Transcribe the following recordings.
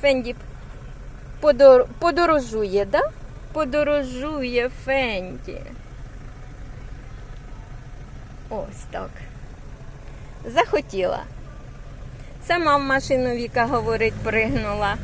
Фенді подор... подорожує, да? Подорожує Фенді. Ось так. Захотіла. Сама в машину Віка говорить, пригнула.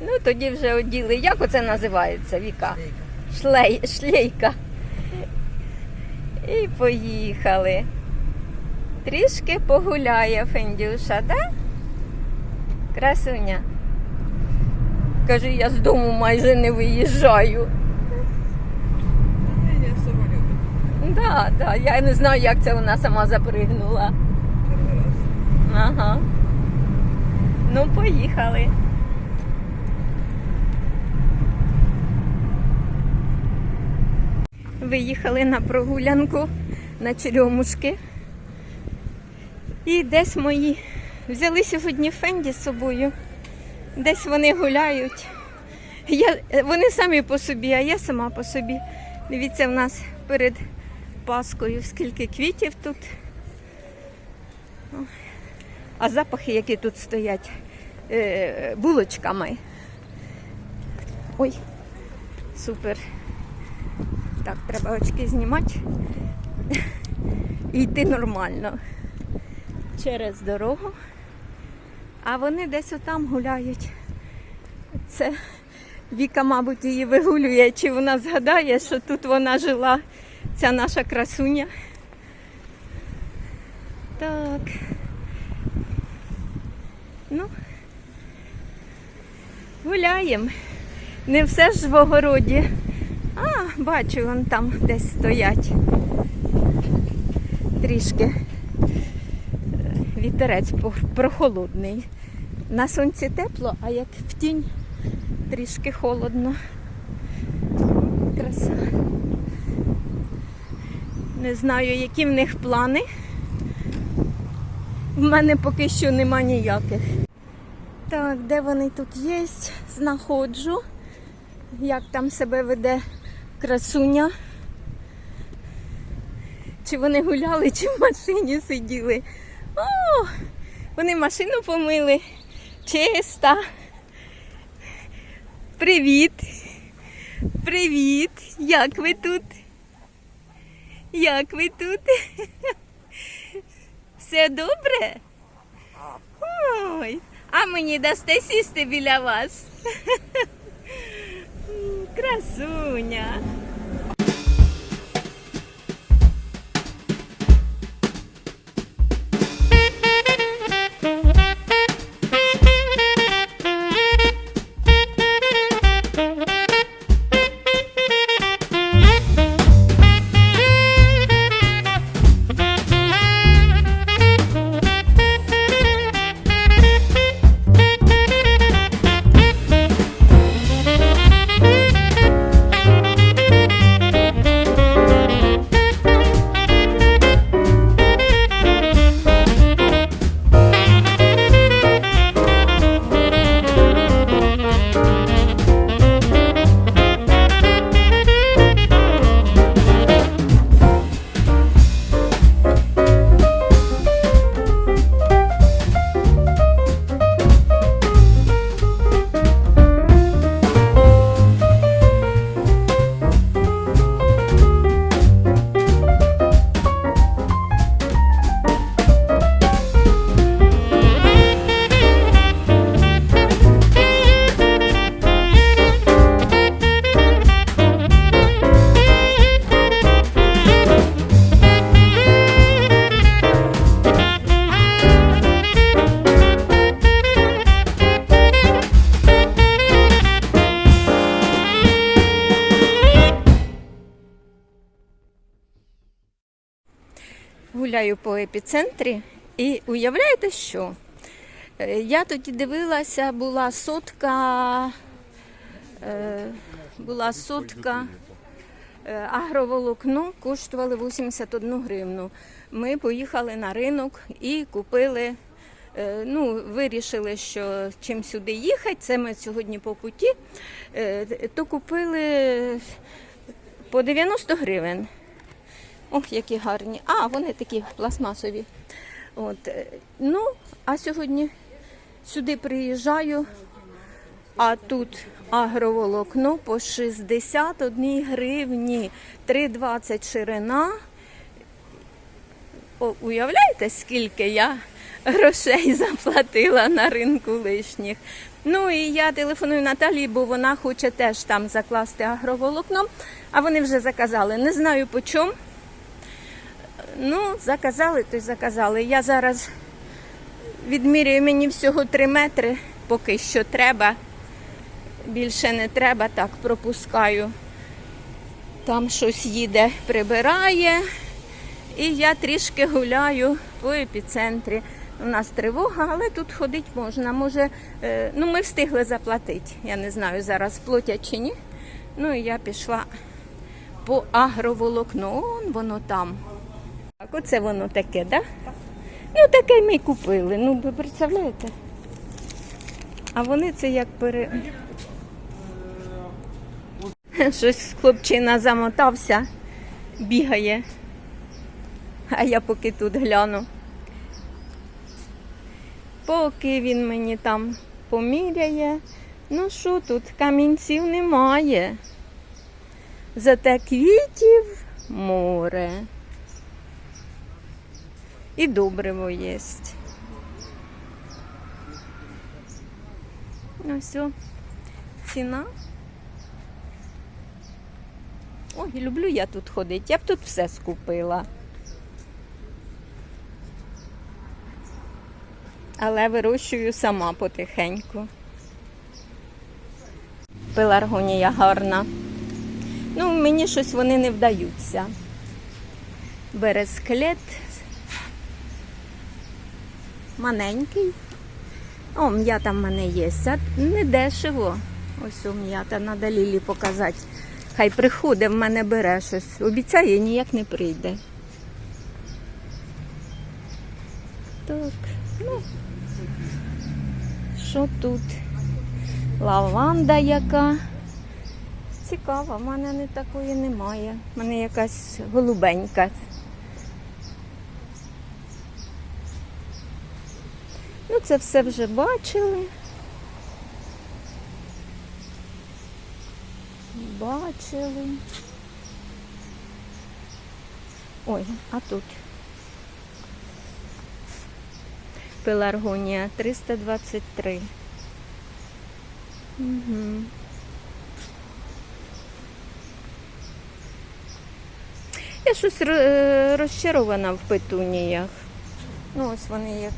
Ну, тоді вже оділи. Як оце називається, Віка? Шлей... Шлейка. І поїхали. Трішки погуляє Фендюша, да? Красуня. Каже, я з дому майже не виїжджаю. Я самолюбить. Да, да. Я не знаю, як це вона сама запригнула. Ага. Ну, поїхали. Виїхали на прогулянку на черемушки. І десь мої взяли сьогодні Фенді з собою. Десь вони гуляють. Я, вони самі по собі, а я сама по собі. Дивіться, в нас перед Паскою скільки квітів тут. А запахи, які тут стоять е, булочками. Ой, супер. Так, треба очки знімати. І йти нормально. Через дорогу. А вони десь отам гуляють. Це Віка, мабуть, її вигулює, чи вона згадає, що тут вона жила, ця наша красуня. Так. Ну, гуляємо. Не все ж в огороді. А, бачу, вон там десь стоять. Трішки е, вітерець прохолодний. На сонці тепло, а як в тінь трішки холодно. Краса. Не знаю, які в них плани. В мене поки що нема ніяких. Так, де вони тут є? Знаходжу. Як там себе веде красуня. Чи вони гуляли, чи в машині сиділи. О, вони машину помили. Чиста. Привіт. Привіт. Як ви тут? Як ви тут? Все добре? Ой, а мені дасте сісти біля вас. Красуня. Гуляю по епіцентрі і уявляєте що? Е, Я тоді дивилася, була сотка, е, була сотка е, агроволокно, коштували 81 гривну. Ми поїхали на ринок і купили. Ну, вирішили, що чим сюди їхати, це ми сьогодні по путі, то купили по 90 гривень. Ох, які гарні. А, вони такі пластмасові. От. е, Ну, а сьогодні сюди приїжджаю, А тут агроволокно по 61 гривні, 3,20 ширина. О, уявляєте, скільки я грошей заплатила на ринку лишніх. Ну і я телефоную Наталії, бо вона хоче теж там закласти агроволокно, а вони вже заказали. Не знаю по чому. Ну, заказали, то й заказали. Я зараз відмірюю мені всього 3 метри, поки що треба. Більше не треба, так пропускаю. Там щось їде, прибирає. І я трішки гуляю по епіцентрі. У нас тривога, але тут ходити можна. Може, е, ну ми встигли заплатити. Я не знаю, зараз платять чи ні. Ну і я пішла по агроволокно. Он воно там. Так, оце воно таке, так? Да? Ну, таке ми й купили. Ну, ви представляєте? А вони це як пере. Щось хлопчина замотався, бігає. А я поки тут гляну. Поки він мені там поміряє. Ну що тут, камінців немає. Зате квітів море. І добриво є. Ну все, ціна. Ой, люблю я тут ходити. Я б тут все скупила. Але вирощую сама потихеньку. Пеларгонія гарна. Ну, мені щось вони не вдаються. Бересклет маленький. О, м'ята в мене є. А не дешево. Ось о м'ята, треба Лілі показати. Хай приходить, в мене бере щось. Обіцяє, ніяк не прийде. Так, ну, що тут? Лаванда яка. Цікава, в мене не такої немає. У мене якась голубенька. Це все вже бачили. Бачили. Ой, а тут. Пеларгонія 323. Угу. Я щось е, розчарована в петуніях. Ну, ось вони як.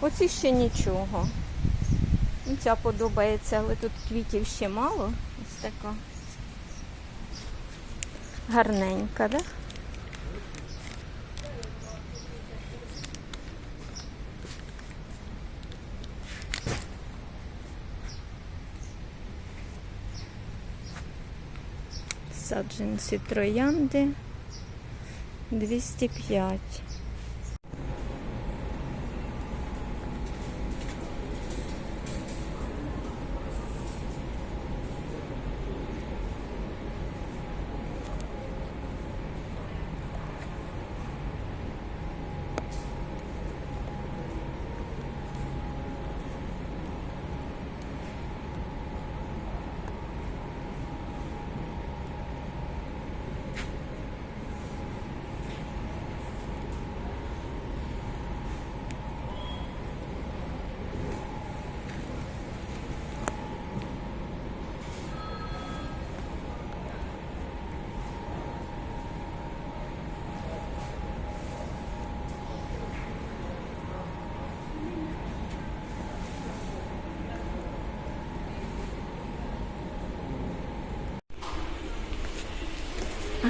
Оці ще нічого. Ну, Ця подобається, але тут квітів ще мало. Ось така. Гарненька, да? Саджанці троянди 205.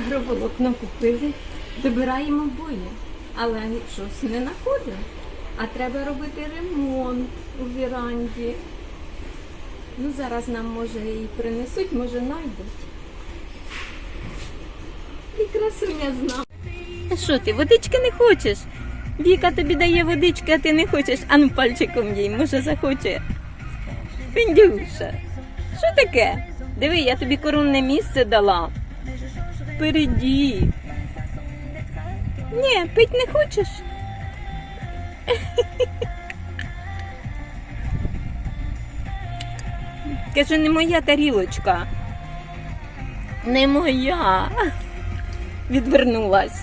Агроволокно купили, вибираємо бої, але щось не знаходимо. А треба робити ремонт у віранді. Ну, зараз нам може і принесуть, може знайдуть. І красуня зна. А що ти, водички не хочеш? Віка тобі дає водички, а ти не хочеш, а ну пальчиком їй, може захоче. Піндюша, що таке? Диви, я тобі коронне місце дала. Впереді. Ні, пить не хочеш? Каже, не моя тарілочка. Не моя. Відвернулась.